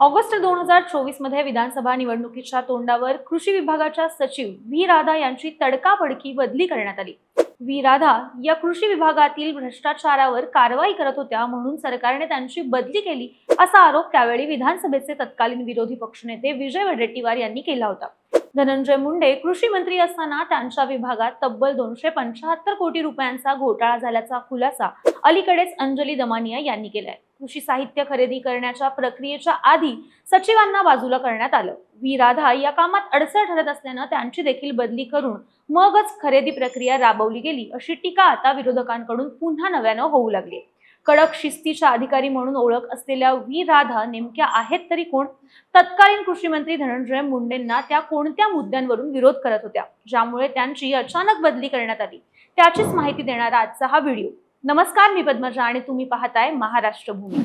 August दोन हजार चोवीसमध्ये विधानसभा निवडणुकीच्या तोंडावर कृषी विभागाच्या सचिव व्ही राधा यांची तडकाफडकी बदली करण्यात आली. व्ही. राधा या कृषी विभागातील भ्रष्टाचारावर कारवाई करत होत्या म्हणून सरकारने त्यांची बदली केली असा आरोप त्यावेळी विधानसभेचे तत्कालीन विरोधी पक्षनेते विजय वडेट्टीवार यांनी केला होता. धनंजय मुंडे कृषी मंत्री असताना त्यांच्या विभागात तब्बल दोनशे पंचाहत्तर कोटी रुपयांचा घोटाळा झाल्याचा खुलासा अलीकडेच अंजली दमानिया यांनी केलाय. कृषी साहित्य खरेदी करण्याच्या प्रक्रियेच्या आधी सचिवांना बाजूला करण्यात आलं. व्ही. राधा या कामात अडचण ठरत असल्यानं त्यांची देखील बदली करून मगच खरेदी प्रक्रिया राबवली गेली अशी टीका आता विरोधकांकडून पुन्हा नव्यानं होऊ लागली. कडक शिस्तीच्या अधिकारी म्हणून ओळख असलेल्या व्ही. राधा नेमक्या आहेत तरी कोण? तत्कालीन कृषी मंत्री धनंजय मुंडेंना त्या कोणत्या मुद्द्यांवरून विरोध करत होत्या? ज्यामुळे त्यांची अचानक बदली करण्यात आली. त्याचीच माहिती देणारा आजचा हा व्हिडिओ. नमस्कार मी पद्मजा आणि तुम्ही पाहताय महाराष्ट्र भूमी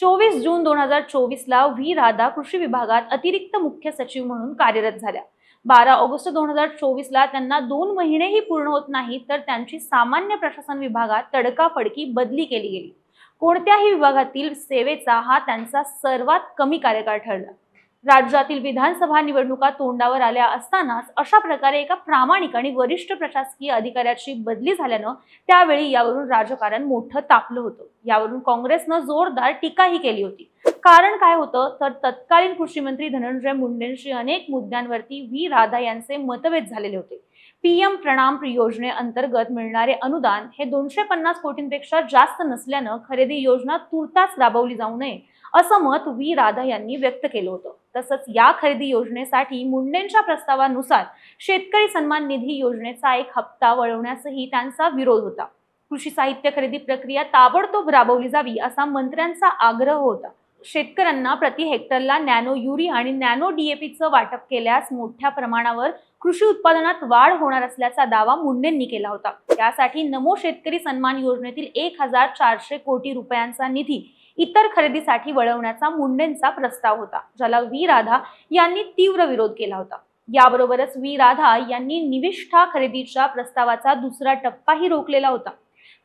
चोवीस जून दोन हजार चोवीस ला व्ही. राधा कृषी विभागात अतिरिक्त मुख्य सचिव म्हणून कार्यरत झाल्या. बारा ऑगस्ट दोन हजार चोवीसला त्यांना दोन महिनेही पूर्ण होत नाही तर त्यांची सामान्य प्रशासन विभागात तडकाफडकी बदली केली गेली. कोणत्याही विभागातील सेवेचा हा त्यांचा सर्वात कमी कार्यकाळ ठरला. राज्यातील विधानसभा निवडणुका तोंडावर आल्या असतानाच अशा प्रकारे एका प्रामाणिक आणि वरिष्ठ प्रशासकीय अधिकाऱ्याची बदली झाल्यानं त्यावेळी यावरून राजकारण मोठं तापलं होतं. यावरून काँग्रेसनं जोरदार टीकाही केली होती. कारण काय होतं? तर तत्कालीन कृषी मंत्री धनंजय मुंडेंशी अनेक मुद्द्यांवरती व्ही. राधा यांचे मतभेद झालेले होते. पीएम प्रणाम योजनेअंतर्गत मिळणारे अनुदान हे दोनशे पन्नास कोटींपेक्षा जास्त नसल्यानं खरेदी योजना तुर्तास राबवली जाऊ नये असं मत व्ही. राधा यांनी व्यक्त केलं होतं. तसंच या खरेदी योजनेसाठी मुंडेंच्या प्रस्तावानुसार शेतकरी सन्मान निधी योजनेचा एक हप्ता वळवण्यासही त्यांचा विरोध होता. कृषी साहित्य खरेदी प्रक्रिया ताबडतोब राबवली जावी असा मंत्र्यांचा आग्रह होता. शेतकऱ्यांना प्रति हेक्टरला नॅनो युरी आणि नॅनो डीएपीचं वाटप केल्यास मोठ्या प्रमाणावर कृषी उत्पादनात वाढ होणार असल्याचा दावा मुंडेंनी केला होता. त्यासाठी नमो शेतकरी सन्मान योजनेतील एक हजार चारशे कोटी रुपयांचा निधी इतर खरेदीसाठी वळवण्याचा मुंडेंचा प्रस्ताव होता ज्याला व्ही. राधा यांनी तीव्र विरोध केला होता. याबरोबरच व्ही. राधा यांनी निविष्ठा खरेदीच्या प्रस्तावाचा दुसरा टप्पाही रोखलेला होता.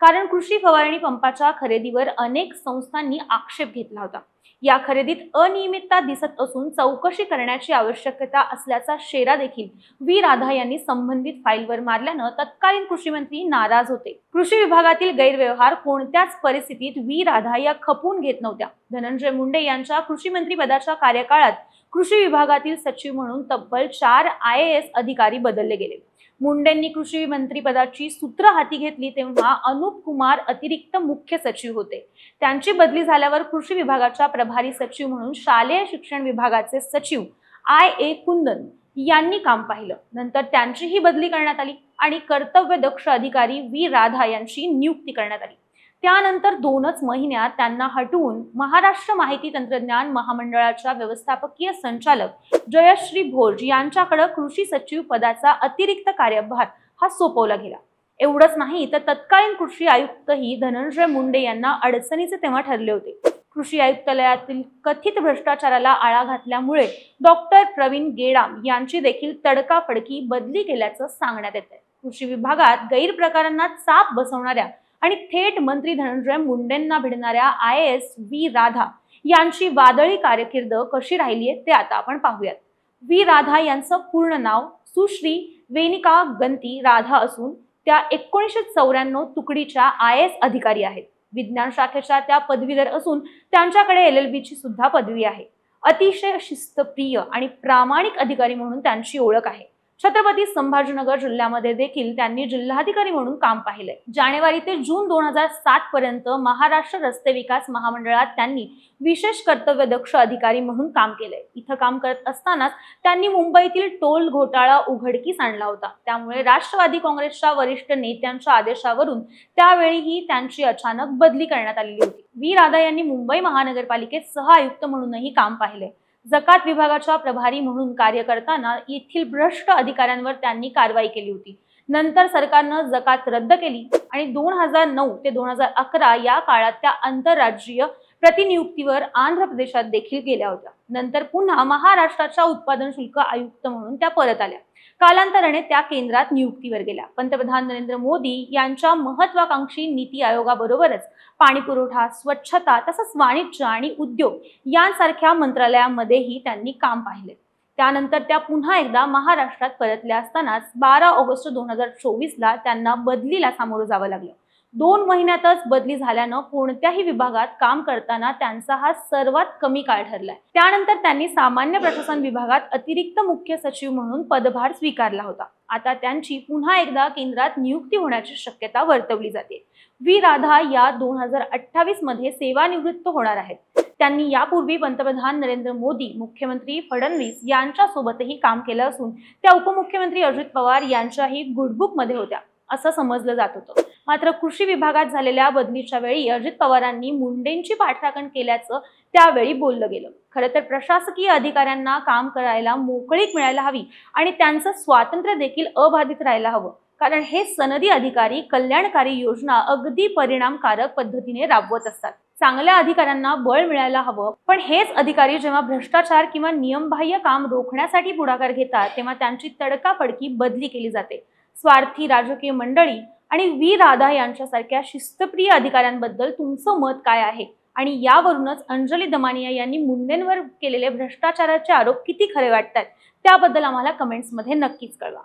कारण कृषी फवारणी पंपाच्या खरेदीवर अनेक संस्थांनी आक्षेप घेतला होता. या खरेदीत अनियमितता दिसत असून चौकशी करण्याची आवश्यकता असल्याचा शेरा देखील व्ही. राधा यांनी संबंधित फाईलवर मारल्यानं तत्कालीन कृषी मंत्री नाराज होते. कृषी विभागातील गैरव्यवहार कोणत्याच परिस्थितीत व्ही. राधा या खपून घेत नव्हत्या. धनंजय मुंडे यांच्या कृषी मंत्री पदाच्या कार्यकाळात कृषी विभागातील सचिव म्हणून तब्बल चार आय ए एस अधिकारी बदलले गेले. मुंडेंनी कृषी मंत्री पदाची सूत्र हाती घेतली तेव्हा अनुप कुमार अतिरिक्त मुख्य सचिव होते. त्यांची बदली झाल्यावर कृषी विभागाच्या प्रभारी सचिव म्हणून शालेय शिक्षण विभागाचे सचिव आय ए कुंदन यांनी काम पाहिलं. नंतर त्यांचीही बदली करण्यात आली आणि कर्तव्य दक्ष अधिकारी व्ही राधा यांची नियुक्ती करण्यात आली. त्यानंतर दोनच महिन्यात त्यांना हटवून महाराष्ट्र माहिती तंत्रज्ञान महामंडळाच्या व्यवस्थापकीय संचालक जयश्री भोज यांच्याकडे कृषी सचिव पदाचा अतिरिक्त कार्यभार हा सोपवला गेला. एवढंच नाही तर तत्कालीन कृषी आयुक्तही धनंजय मुंडे यांना अडचणीचे तेव्हा ठरले होते. कृषी आयुक्तालयातील कथित भ्रष्टाचाराला आळा घातल्यामुळे डॉक्टर प्रवीण गेडाम यांची देखील तडकाफडकी बदली केल्याचं सांगण्यात येत आहे कृषी विभागात गैरप्रकारांना चाप बसवणाऱ्या आणि थेट मंत्री धनंजय मुंडेंना भिडणाऱ्या आय एस व्ही राधा यांची वादळी कारकीर्द कशी राहिली आहे ते आता आपण पाहूयात. व्ही राधा यांचं पूर्ण नाव सुश्री वेनिका गंती राधा असून त्या एकोणीसशे चौऱ्याण्णव तुकडीच्या आय एस अधिकारी आहेत. विज्ञान शाखेच्या त्या पदवीधर असून त्यांच्याकडे एल एल बीची सुद्धा पदवी आहे. अतिशय शिस्तप्रिय आणि प्रामाणिक अधिकारी म्हणून त्यांची ओळख आहे. छत्रपती संभाजीनगर जिल्ह्यामध्ये देखील त्यांनी जिल्हाधिकारी म्हणून काम पाहिलंय. जानेवारी ते जून दोन हजार सात पर्यंत महाराष्ट्र रस्ते विकास महामंडळात त्यांनी विशेष कर्तव्य दक्ष अधिकारी म्हणून काम केलंय. इथं काम करत असतानाच त्यांनी मुंबईतील टोल घोटाळा उघडकीस आणला होता. त्यामुळे राष्ट्रवादी काँग्रेसच्या वरिष्ठ नेत्यांच्या आदेशावरून त्यावेळीही त्यांची अचानक बदली करण्यात आलेली होती. व्ही. राधा यांनी मुंबई महानगरपालिकेत सह आयुक्त म्हणूनही काम पाहिले जकात विभागाच्या प्रभारी म्हणून कार्य करताना येथील भ्रष्ट अधिकाऱ्यांवर त्यांनी कारवाई केली होती. नंतर सरकारनं जकात रद्द केली आणि दोन हजार नऊ ते दोन हजार अकरा या काळात त्या आंतरराज्यीय प्रतिनियुक्तीवर आंध्र प्रदेशात देखील गेल्या होत्या. नंतर पुन्हा महाराष्ट्राच्या उत्पादन शुल्क आयुक्त म्हणून त्या परत आल्या. कालांतराने त्या केंद्रात नियुक्तीवर गेल्या. पंतप्रधान नरेंद्र मोदी यांच्या महत्वाकांक्षी नीती आयोगाबरोबरच पाणी पुरवठा स्वच्छता तसंच वाणिज्य आणि उद्योग यांसारख्या मंत्रालयामध्येही त्यांनी काम पाहिले. त्यानंतर त्या पुन्हा एकदा महाराष्ट्रात परतल्या असतानाच बारा ऑगस्ट दोन हजार चोवीसला त्यांना बदलीला सामोरं जावं लागलं. दोन महिन्यातच बदली झाल्यानं कोणत्याही विभागात काम करताना त्यांचा हा सर्वात कमी काळ ठरलाय. त्यानंतर त्यांनी सामान्य प्रशासन विभागात अतिरिक्त मुख्य सचिव म्हणून पदभार स्वीकारला होता. आता त्यांची पुन्हा एकदा केंद्रात नियुक्ती होण्याची शक्यता वर्तवली जाते. व्ही. राधा या दोन हजार अठ्ठावीसमध्ये सेवानिवृत्त होणार आहेत. त्यांनी यापूर्वी पंतप्रधान नरेंद्र मोदी मुख्यमंत्री फडणवीस यांच्यासोबतही काम केलं असून त्या उपमुख्यमंत्री अजित पवार यांच्याही गुडबुकमध्ये होत्या असं समजलं जात होतं. मात्र कृषी विभागात झालेल्या बदलीच्या वेळी अजित पवारांनी मुंडेंची पाठराखण केल्याचं त्यावेळी बोललं गेलं. खरं तर प्रशासकीय अधिकाऱ्यांना काम करायला मोकळीक मिळायला हवी आणि त्यांचं स्वातंत्र्य देखील अबाधित राहायला हवं. कारण हे सनदी अधिकारी कल्याणकारी योजना अगदी परिणामकारक पद्धतीने राबवत असतात. चांगल्या अधिकाऱ्यांना बळ मिळायला हवं. पण हेच अधिकारी जेव्हा भ्रष्टाचार किंवा नियमबाह्य काम रोखण्यासाठी पुढाकार घेतात तेव्हा त्यांची तडकाफडकी बदली केली जाते. स्वार्थी राजकीय मंडळी आणि व्ही राधा यांच्यासारख्या शिस्तप्रिय अधिकाऱ्यांबद्दल तुमचं मत काय आहे? आणि यावरूनच अंजली दमानिया यांनी मुंडेंवर केलेले भ्रष्टाचाराचे आरोप किती खरे वाटतात त्याबद्दल आम्हाला कमेंट्समध्ये नक्कीच कळवा.